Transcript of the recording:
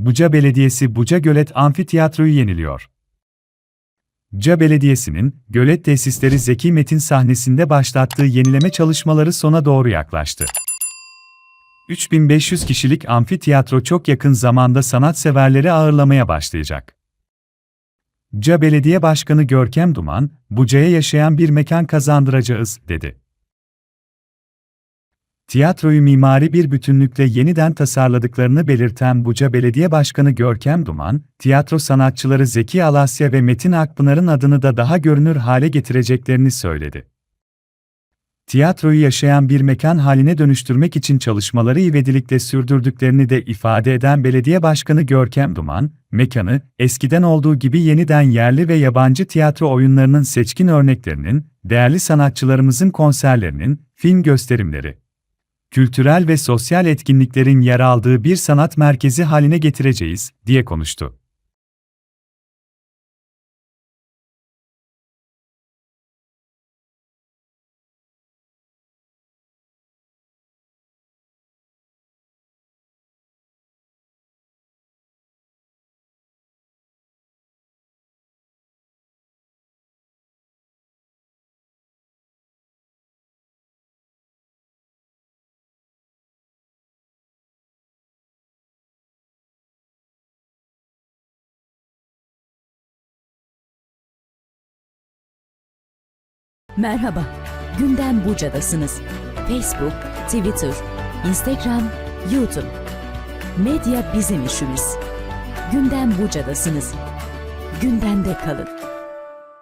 Buca Belediyesi Buca Gölet Amfiteyatroyu yeniliyor. Buca Belediyesi'nin gölet tesisleri Zeki Metin sahnesinde başlattığı yenileme çalışmaları sona doğru yaklaştı. 3500 kişilik amfiteyatro çok yakın zamanda sanatseverleri ağırlamaya başlayacak. Buca Belediye Başkanı Görkem Duman, Buca'ya yaşayan bir mekan kazandıracağız, dedi. Tiyatroyu mimari bir bütünlükle yeniden tasarladıklarını belirten Buca Belediye Başkanı Görkem Duman, tiyatro sanatçıları Zeki Alasya ve Metin Akpınar'ın adını da daha görünür hale getireceklerini söyledi. Tiyatroyu yaşayan bir mekan haline dönüştürmek için çalışmaları ivedilikle sürdürdüklerini de ifade eden Belediye Başkanı Görkem Duman, mekanı, eskiden olduğu gibi yeniden yerli ve yabancı tiyatro oyunlarının seçkin örneklerinin, değerli sanatçılarımızın konserlerinin, film gösterimleri, kültürel ve sosyal etkinliklerin yer aldığı bir sanat merkezi haline getireceğiz, diye konuştu. Merhaba, Gündem Buca'dasınız. Facebook, Twitter, Instagram, YouTube. Medya bizim işimiz. Gündem Buca'dasınız. Gündemde kalın.